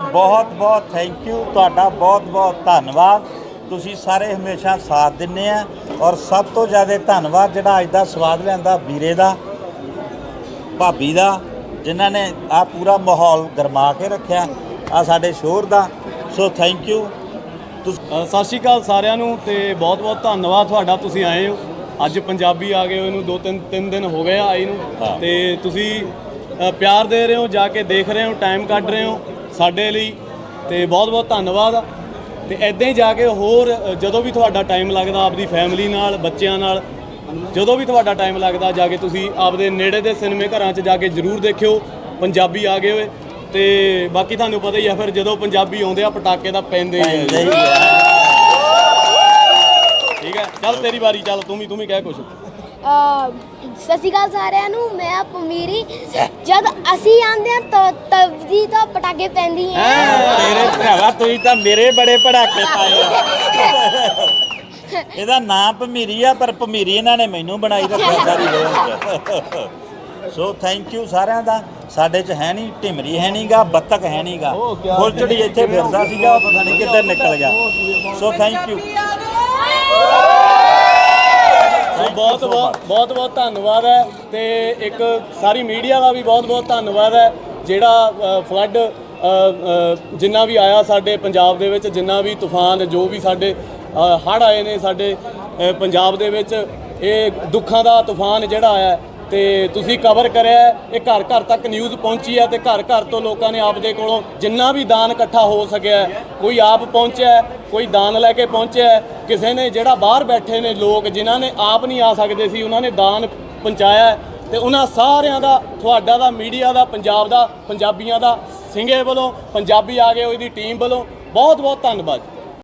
ਬਹੁਤ ਬਹੁਤ thank you ਤੁਹਾਡਾ ਬਹੁਤ ਬਹੁਤ ਧੰਨਵਾਦ। ਤੁਸੀਂ ਸਾਰੇ ਹਮੇਸ਼ਾ ਸਾਥ ਦਿੰਦੇ ਆ ਔਰ ਸਭ ਤੋਂ ਜ਼ਿਆਦਾ ਧੰਨਵਾਦ ਜਿਹੜਾ ਅੱਜ ਦਾ ਸਵਾਦ ਲਿਆਂਦਾ ਵੀਰੇ ਦਾ ਭਾਬੀ ਦਾ ਜਿਨ੍ਹਾਂ ਨੇ ਆ ਪੂਰਾ ਮਾਹੌਲ ਗਰਮਾ ਕੇ ਰੱਖਿਆ ਆ ਸਾਡੇ ਸ਼ੋਰ ਦਾ। ਸੋ ਥੈਂਕ ਯੂ ਤੁਸੀਂ ਅ, ਸਤਿ ਸ਼੍ਰੀ ਅਕਾਲ ਸਾਰਿਆਂ ਨੂੰ ਤੇ ਬਹੁਤ-ਬਹੁਤ ਧੰਨਵਾਦ ਤੁਹਾਡਾ ਤੁਸੀਂ ਆਏ ਹੋ। ਅੱਜ ਪੰਜਾਬੀ ਆ ਗਏ ਹੋ ਇਹਨੂੰ ਦੋ ਤਿੰਨ ਤਿੰਨ ਦਿਨ ਹੋ ਗਏ ਆ ਆਈ ਨੂੰ। ਹਾਂ। ਤੇ ਤੁਸੀਂ ਅ, ਪਿਆਰ ਦੇ ਰਹੇ ਹੋ ਜਾ ਕੇ ਦੇਖ ਰਹੇ ਹੋ ਟਾਈਮ ਕੱਢ ਰਹੇ ਹੋ। ਸਾਡੇ ਲਈ ਤੇ ਬਹੁਤ-ਬਹੁਤ ਧੰਨਵਾਦ। ਤੇ ਐਦਾਂ ਹੀ ਜਾ ਕੇ ਹੋਰ ਜਦੋਂ ਵੀ ਤੁਹਾਡਾ ਟਾਈਮ ਲੱਗਦਾ ਆਪਦੀ ਫੈਮਿਲੀ ਨਾਲ ਬੱਚਿਆਂ ਨਾਲ ਜਦੋਂ ਵੀ ਤੁਹਾਡਾ ਟਾਈਮ ਲੱਗਦਾ ਜਾ ਕੇ ਤੁਸੀਂ ਆਪਦੇ ਨੇੜੇ ਦੇ ਸਿਨੇਮੇ ਘਰਾਂ 'ਚ ਜਾ ਕੇ ਜ਼ਰੂਰ ਦੇਖਿਓ ਪੰਜਾਬੀ ਆ ਗਏ ਹੋਏ। ਤੇ ਬਾਕੀ ਤੁਹਾਨੂੰ ਪਤਾ ਹੀ ਆ ਫਿਰ ਜਦੋਂ ਪੰਜਾਬੀ ਆਉਂਦੇ ਆ ਪਟਾਕੇ ਤਾਂ ਪੈਂਦੇ ਹੀ ਆ। ਠੀਕ ਹੈ। ਚੱਲ ਤੇਰੀ ਵਾਰੀ ਚੱਲ ਤੂੰ ਵੀ ਤੂੰ ਵੀ ਕਹਿ ਕੁਛ। ਸਤਿ ਸ਼੍ਰੀ ਅਕਾਲ ਸਾਰਿਆਂ ਨੂੰ ਮੈਂ ਪਮੀਰੀ ਜਦ ਅਸੀਂ ਆਂਦੇ ਆ ਤਾਂ ਤਵਦੀ ਤਾਂ ਪਟਾਕੇ ਪੈਂਦੀ ਐ ਤੇਰੇ ਭਰਾਵਾ ਤੁਸੀਂ ਤਾਂ ਮੇਰੇ ਬੜੇ ਪੜਾਕੇ ਪਾਏ ਆ। ਇਹਦਾ ਨਾਮ ਭਮੀਰੀ ਆ ਪਰ ਭਮੀਰੀ ਇਹਨਾਂ ਨੇ ਮੈਨੂੰ ਬਣਾਈ ਰੱਖਿਆ ਸਾਰੀ ਲੋਕ ਸੋ ਥੈਂਕ ਯੂ ਸਾਰਿਆਂ ਦਾ। ਸਾਡੇ ਚ ਹੈ ਨਹੀਂ ਢਿਮਰੀ ਹੈ ਨਹੀਂਗਾ ਬੱਤਕ ਹੈ ਨਹੀਂਗਾ ਫੁੱਲਚੜੀ ਇੱਥੇ ਫਿਰਦਾ ਸੀਗਾ ਉਹ ਪਤਾ ਨਹੀਂ ਕਿੱਧਰ ਨਿਕਲ ਗਿਆ। ਸੋ ਥੈਂਕ ਯੂ ਸੋ ਬਹੁਤ ਬਹੁਤ ਬਹੁਤ ਧੰਨਵਾਦ ਹੈ ਤੇ ਇੱਕ ਸਾਰੀ ਮੀਡੀਆ ਦਾ ਵੀ ਬਹੁਤ ਬਹੁਤ ਧੰਨਵਾਦ ਹੈ ਜਿਹੜਾ ਫਲੱਡ ਜਿੰਨਾ ਵੀ ਆਇਆ ਸਾਡੇ ਪੰਜਾਬ ਦੇ ਵਿੱਚ ਜਿੰਨਾ ਵੀ ਤੂਫਾਨ ਜੋ ਵੀ ਸਾਡੇ ਹੜ ਆਏ ਨੇ ਸਾਡੇ ਪੰਜਾਬ ਦੇ ਵਿੱਚ ਇਹ ਦੁੱਖਾਂ ਦਾ ਤੂਫਾਨ ਜਿਹੜਾ ਆਇਆ ਹੈ, ਤੇ ਤੁਸੀਂ ਕਵਰ ਕਰਿਆ ਇਹ ਘਰ ਘਰ ਤੱਕ ਨਿਊਜ਼ ਪਹੁੰਚੀ ਹੈ ਤੇ ਘਰ ਘਰ ਤੋਂ ਲੋਕਾਂ ਨੇ ਆਪਦੇ ਕੋਲੋਂ ਜਿੰਨਾ ਵੀ ਦਾਨ ਇਕੱਠਾ ਹੋ ਸਕਿਆ ਕੋਈ ਆਪ ਪਹੁੰਚਿਆ ਕੋਈ ਦਾਨ ਲੈ ਕੇ ਪਹੁੰਚਿਆ ਕਿਸੇ ਨੇ ਜਿਹੜਾ ਬਾਹਰ ਬੈਠੇ ਨੇ ਲੋਕ, ਜਿਨ੍ਹਾਂ ਨੇ ਆਪ ਨਹੀਂ ਆ ਸਕਦੇ ਸੀ, ਉਹਨਾਂ ਨੇ ਦਾਨ ਪਹੁੰਚਾਇਆ ਹੈ ਤੇ ਉਹਨਾਂ ਸਾਰਿਆਂ ਦਾ, ਤੁਹਾਡਾ ਦਾ ਮੀਡੀਆ ਦਾ, ਪੰਜਾਬ ਦਾ, ਪੰਜਾਬੀਆਂ ਦਾ ਸਿੰਘੇ ਵੱਲੋਂ, ਪੰਜਾਬੀ ਆ ਗਏ, ਉਹਦੀ ਟੀਮ ਵੱਲੋਂ ਬਹੁਤ ਬਹੁਤ ਧੰਨਵਾਦ।